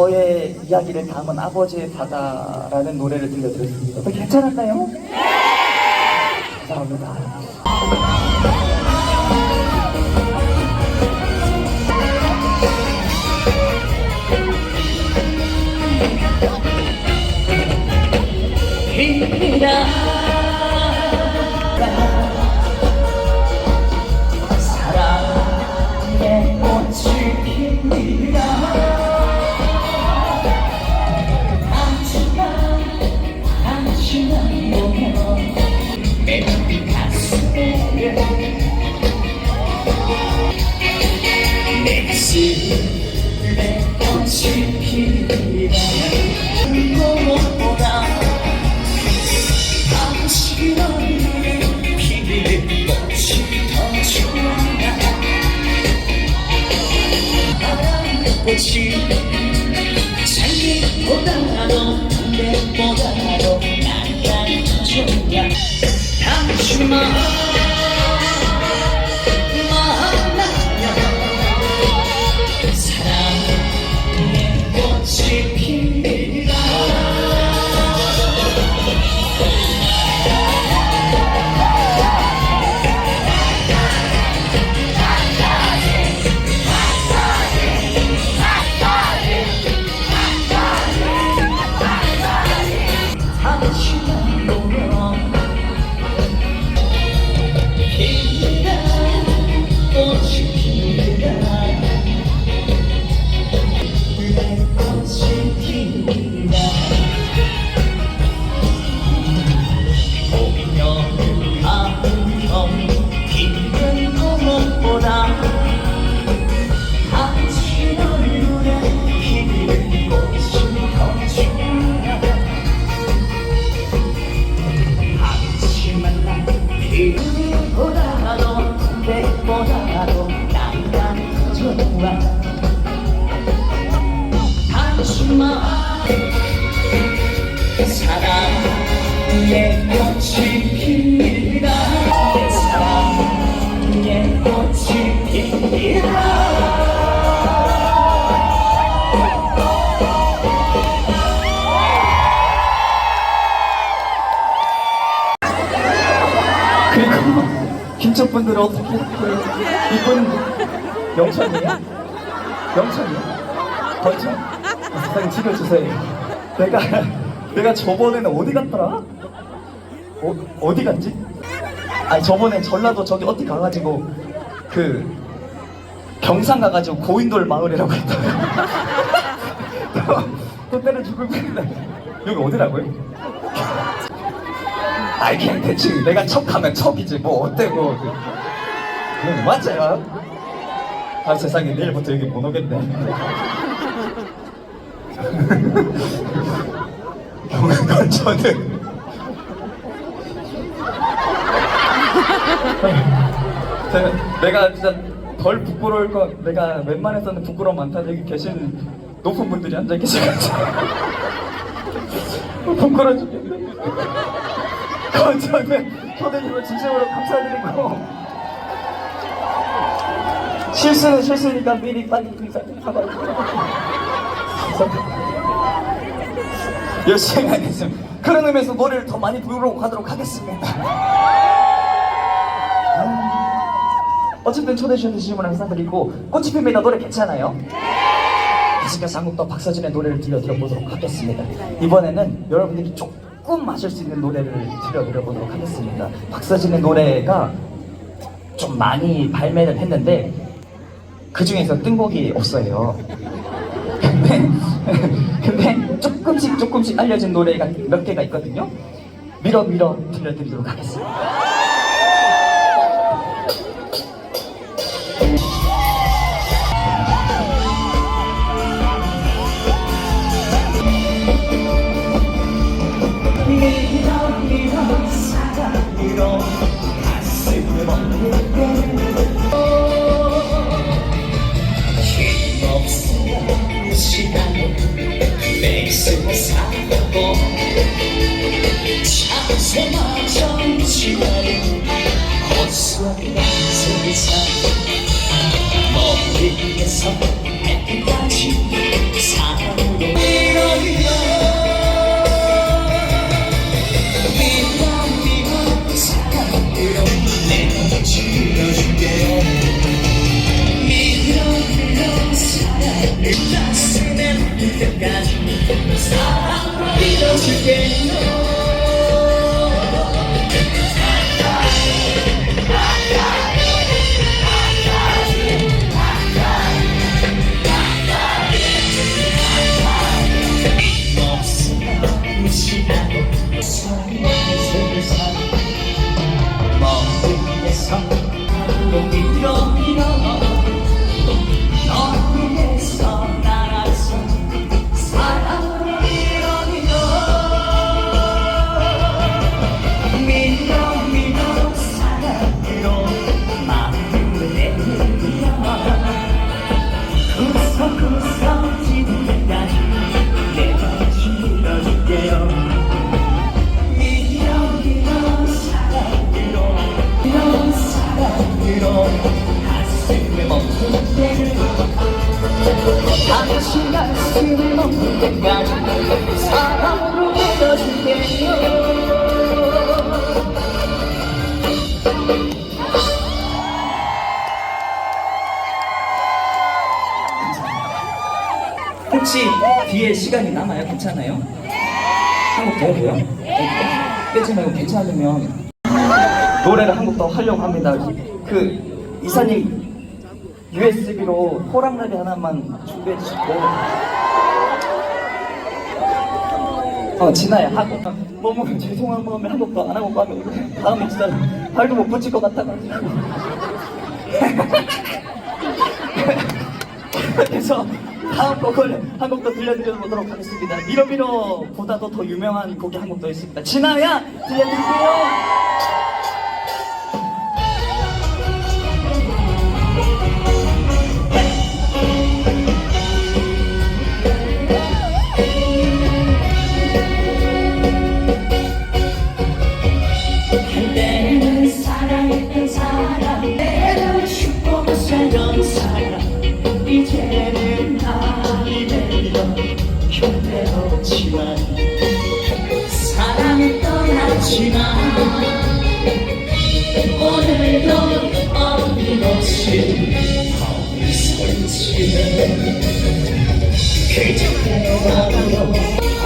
저의 이야기를 담은 아버지의 바다라는 노래를 들려드렸습니다. 또 괜찮았나요? 네! 감사합니다. Mira. 지금의 꽃이 피다 울고 못보다. 아무시 그런 눈에 피는 꽃이 더 좋아 바람 꽃이 이분들 어떻게 이분 영천이에요? 영천이에요? 거천? 사장님 튀겨 주세요. 내가 내가 저번에는 어디 갔더라? 어, 어디 갔지? 아 저번에 전라도 저기 어디 가가지고 그 경상 가가지고 고인돌 마을이라고 했다가 또 때려 죽을 뻔했네. 여기 어디라고요? 알긴 대충 내가 척하면 척이지 뭐 어때 뭐. 맞아요. 아 세상에 내일부터 여기 못 오겠네. 경상 저는 내가 진짜 덜 부끄러울 거 내가 웬만해서는 부끄러움 많다 여기 계신 높은 분들이 앉아 계셔가지고 부끄러워 죽겠네. 저는 초대님을 진심으로 감사드리고 실수는 실수니까 미리 빨리 인사하고 열심히 하겠습니다 그런 의미에서 노래를 더 많이 부르고 가도록 하겠습니다. 어쨌든 초대해 주셔서 질문 감사드리고 꽃이 핍니다. 노래 괜찮아요? 계속해서 한곡더 박서진의 노래를 들려드려보도록 하겠습니다. 이번에는 여러분들이 조금 마실 수 있는 노래를 들려드려보도록 하겠습니다. 박서진의 노래가 좀 많이 발매를 했는데 그 중에서 뜬곡이 없어요 근데, 근데 조금씩 조금씩 알려진 노래가 몇 개가 있거든요 밀어 밀어 들려드리도록 하겠습니다 밀어 밀어 사랑으로 가슴을 먹는 혹시 뒤에 시간이 남아요? 괜찮아요? 한곡 더 해도요? 빼지 말고 괜찮으면 노래를 한 곡 더 하려고 합니다. 그 이사님 USB로 호랑나비 하나만 준비해 주시고 어 진아야 하고 너무 죄송한 마음에 한 곡도 안 하고 가면 다음에 진짜 발도 못 붙일 것 같아가지고 그래서 다음 곡을 한 곡 더 들려드려보도록 하겠습니다. 미러미러보다도 더 유명한 곡이 한 곡 더 있습니다. 진아야 들려드릴게요. 이제는 나이 되어 형태 없지만 사랑은 떠났지만 오늘도 어김없이 거기서 있지는 그저께 밤도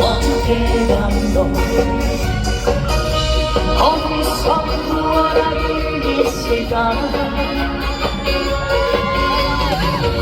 어떻게 밤도 거기서 무엇이 있을까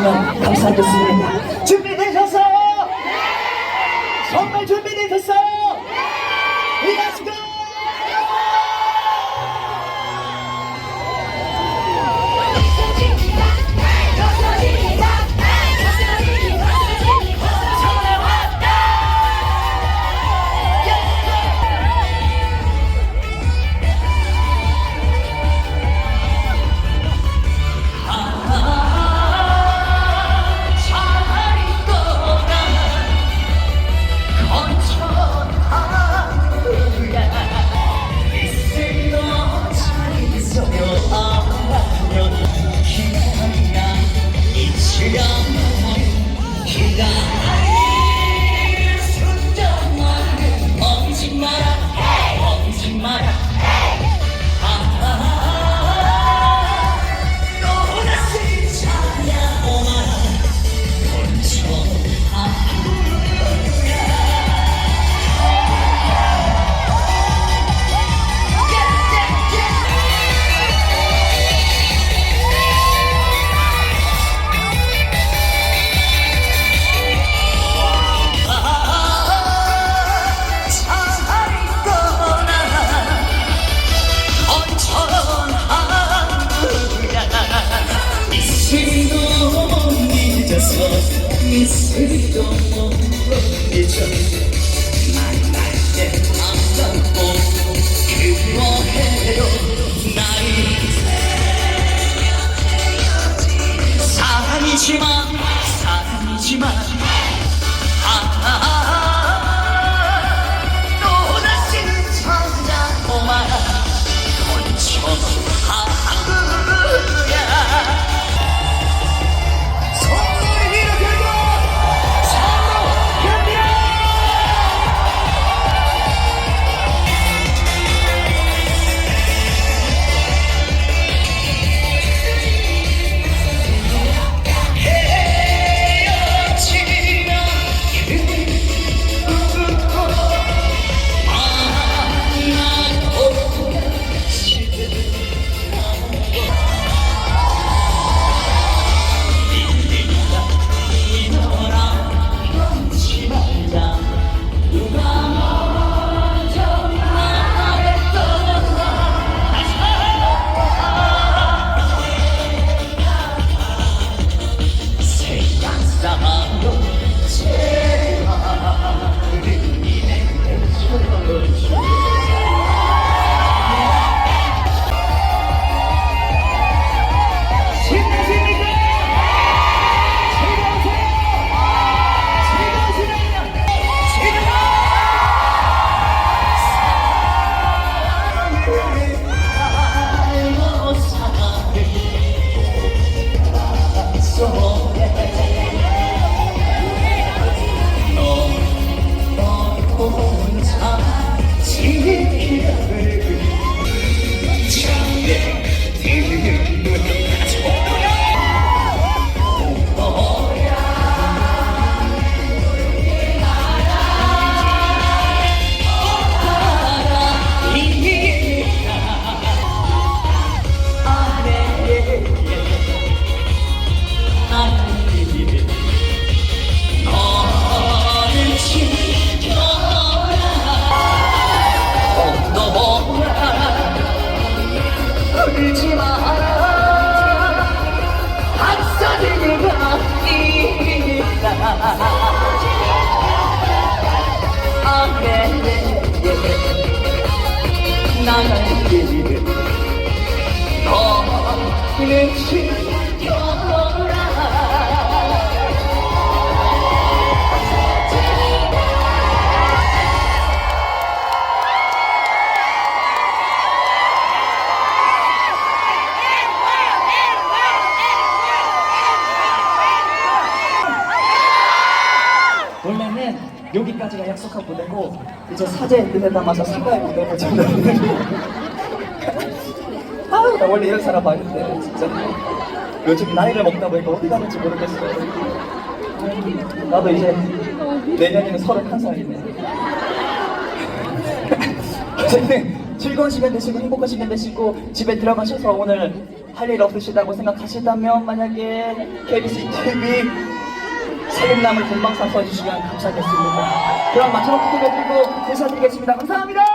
の解散と進めて。nada nesse livro. 여기까지가 약속한 무대고 이제 사제의 뜻에 담아서 사과의 무대를 전하는 아우 나 원래 이런 사람 아닌데 진짜. 요즘 나이를 먹다 보니까 어디 가는지 모르겠어요. 나도 이제 내년이면 서른한 살이네. 즐거운 시간 되시고 행복한 시간 되시고 집에 들어가셔서 오늘 할 일 없으시다고 생각하시다면 만약에 KBS TV 살림남을 본방사 써주시면 감사하겠습니다. 그럼 마지막 부탁을 드리고 인사드리겠습니다. 감사합니다.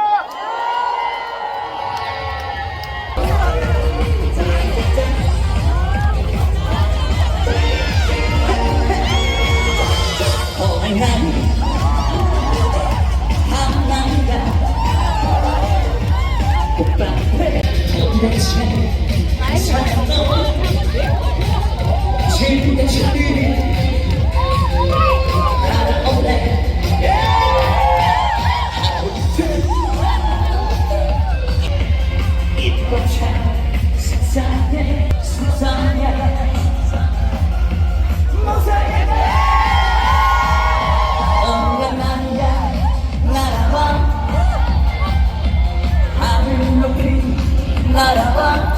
not a